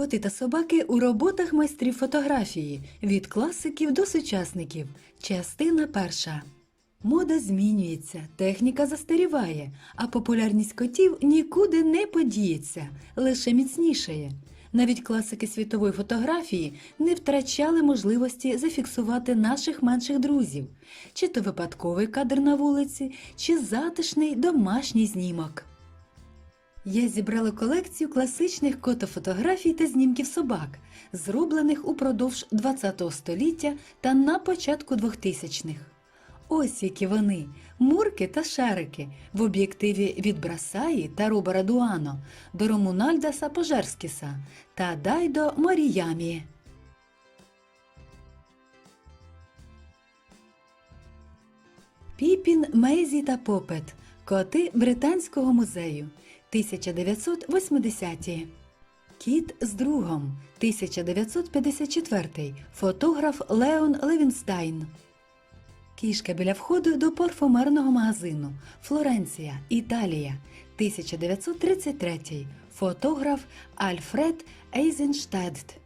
Коти та собаки у роботах майстрів фотографії від класиків до сучасників. Частина перша. Мода змінюється, техніка застаріває, а популярність котів нікуди не подіється, лише міцнішає. Навіть класики світової фотографії не втрачали можливості зафіксувати наших менших друзів, чи то випадковий кадр на вулиці, чи затишний домашній знімок. Я зібрала колекцію класичних котофотографій та знімків собак, зроблених упродовж ХХ століття та на початку 2000-х. Ось які вони мурки та шарики в об'єктиві від Брасаї та Робера Дуано до Ромунальдаса Пожерскіса та Дайдо Моріямі. Піпін, Мейзі та Попет. Коти Британського музею 1980-ті. Кіт з другом 1954. Фотограф Леон Левінстайн. Кішка біля входу до парфумерного магазину Флоренція, Італія, 1933. Фотограф Альфред Ейзенштадт.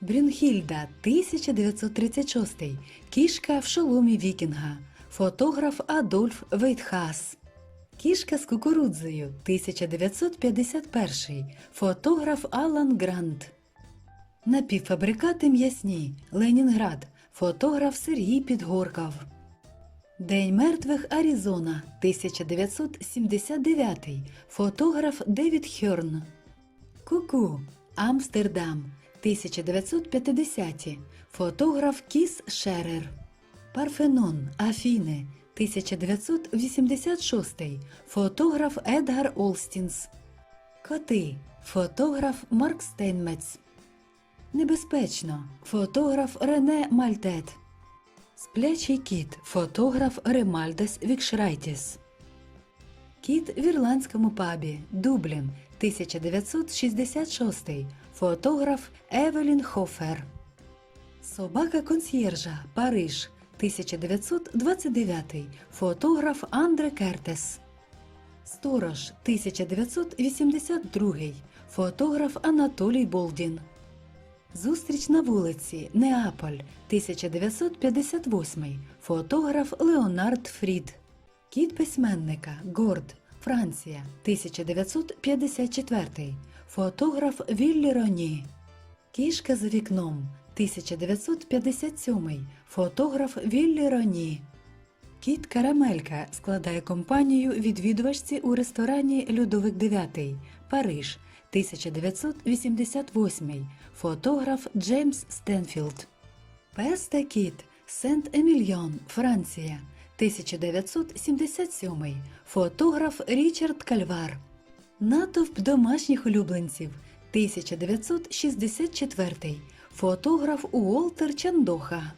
Брюнхільда, 1936. Кішка в шоломі Вікінга. Фотограф Адольф Вейтхас. Кішка з кукурудзою, 1951. Фотограф Алан Грант. Напівфабрикати м'ясні. Ленінград. Фотограф Сергій Підгоркав. День мертвих Аризона 1979. Фотограф Девід Хьорн. Куку Амстердам 1950. Фотограф Кіс Шерер. Парфенон Афіни 1986. Фотограф Едгар Олстінс. Коти. Фотограф Марк Стейнмец. Небезпечно. Фотограф Рене Мальтет. Сплячий кіт. Фотограф Ремальдес Вікшрайтіс. Кіт в ірландському пабі. Дублін. 1966. Фотограф Евелін Хофер. Собака консьєржа. Париж. 1929. Фотограф Андре Кертес. Сторож 1982. Фотограф Анатолій Болдін. Зустріч на вулиці Неаполь 1958. Фотограф Леонард Фрід. Кіт письменника Горд Франція 1954. Фотограф Віллі Роні. Кішка за вікном 1957. Фотограф Віллі Роні. Кіт Карамелька складає компанію відвідувачці у ресторані Людовик IX, Париж, 1988. Фотограф Джеймс Стенфілд. Пес та кіт Сент Емільйон, Франція, 1977. Фотограф Річард Кальвар. Натовп домашніх улюбленців 1964. Фотограф Уолтер Чандоха.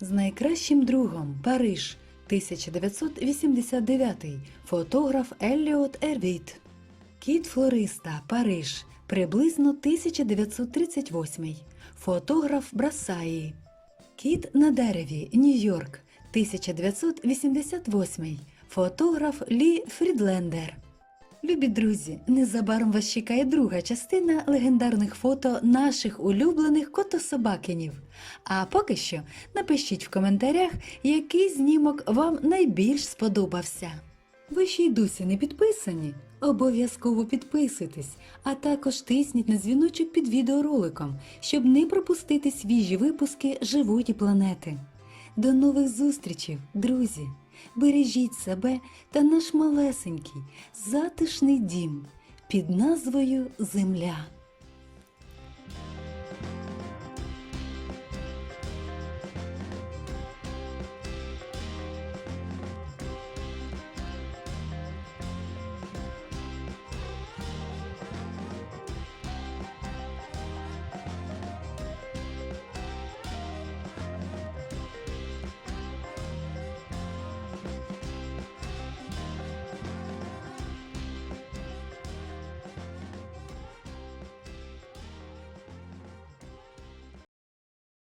З найкращим другом Париж 1989. Фотограф Елліот Ервіт. Кіт флориста Париж приблизно 1938. Фотограф Брасаї. Кіт на дереві Нью-Йорк 1988. Фотограф Лі Фрідлендер. Любі друзі, незабаром вас чекає друга частина легендарних фото наших улюблених котособакинів. А поки що напишіть в коментарях, який знімок вам найбільш сподобався. Ви ще й досі не підписані? Обов'язково підписуйтесь, а також тисніть на дзвіночок під відеороликом, щоб не пропустити свіжі випуски живої планети. До нових зустрічей, друзі! Бережіть себе та наш малесенький, затишний дім під назвою Земля.